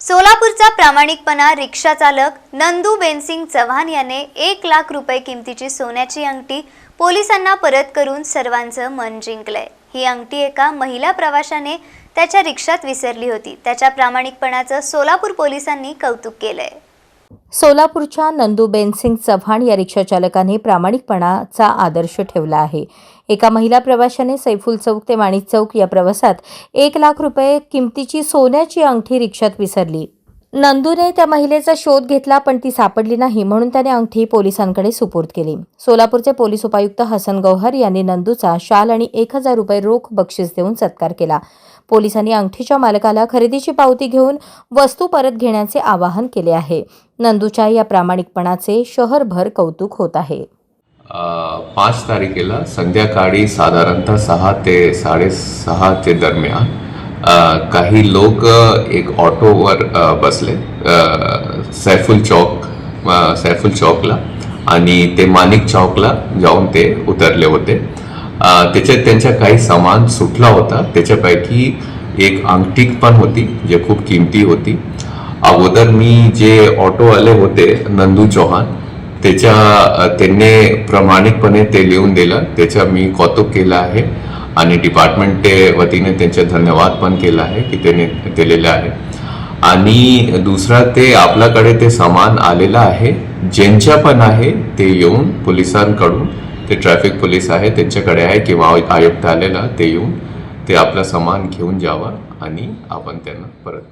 सोलापूरचा प्रामाणिकपणा रिक्षा चालक नंदू बेनसिंग चव्हाण याने एक लाख रुपये किमतीची सोन्याची अंगठी पोलिसांना परत करून सर्वांचं मन जिंकलंय. ही अंगठी एका महिला प्रवाशाने त्याच्या रिक्षात विसरली होती. त्याच्या प्रामाणिकपणाचं सोलापूर पोलिसांनी कौतुक केलंय. सोलापूरच्या नंदूबेन सिंग चव्हाण या रिक्षाचालकाने प्रामाणिकपणाचा आदर्श ठेवला आहे. एका महिला प्रवाशाने सैफुल चौक ते माणिक चौक या प्रवासात एक लाख रुपये किमतीची सोन्याची अंगठी रिक्षात विसरली. नंदूने त्या महिलेचा शोध घेतला पण ती सापडली नाही म्हणून त्याने अंगठी पोलिसांकडे सुपूर्द केली. सोलापूरचे पोलीस उपायुक्त हसन गौहर यांनी नंदूचा शाल आणि एक हजार रुपये रोख बक्षीस देऊन सत्कार केला. पोलिसांनी अंगठीच्या मालकाला खरेदीची पावती घेऊन वस्तू परत घेण्याचे आवाहन केले आहे. नंदूच्या या प्रामाणिकपणाचे शहरभर कौतुक होत आहे. पाच तारखेला संध्याकाळी साधारणतः सहा ते साडेसहाचे दरम्यान काही लोक एक ऑटोवर बसले सैफुल चौक सैफुल चौकला आणि ते माणिक चौकला जाऊन ते उतरले होते. त्याच्यात त्यांचा काही सामान सुटला होता. त्याच्यापैकी एक अंगठी पण होती जे खूप किमती होती. अगोदर मी जे ऑटोवाले होते नंदू चौहान त्याच्या त्यांनी प्रामाणिकपणे ते लिहून दिलं. त्याचं मी कौतुक केलं आहे. आणि डिपार्टमेंट वतीने त्यांचे धन्यवाद पण केला आहे की त्याने दिलेलं आहे. आणि दुसरा ते आपल्याकडे ते सामान आलेलं आहे ज्यांच्या पण आहे ते येऊन पोलिसांकडून ते ट्रॅफिक पोलीस आहे त्यांच्याकडे आहे किंवा आयुक्त आलेला ते येऊन ते आपलं सामान घेऊन जावं आणि आपण त्यांना परत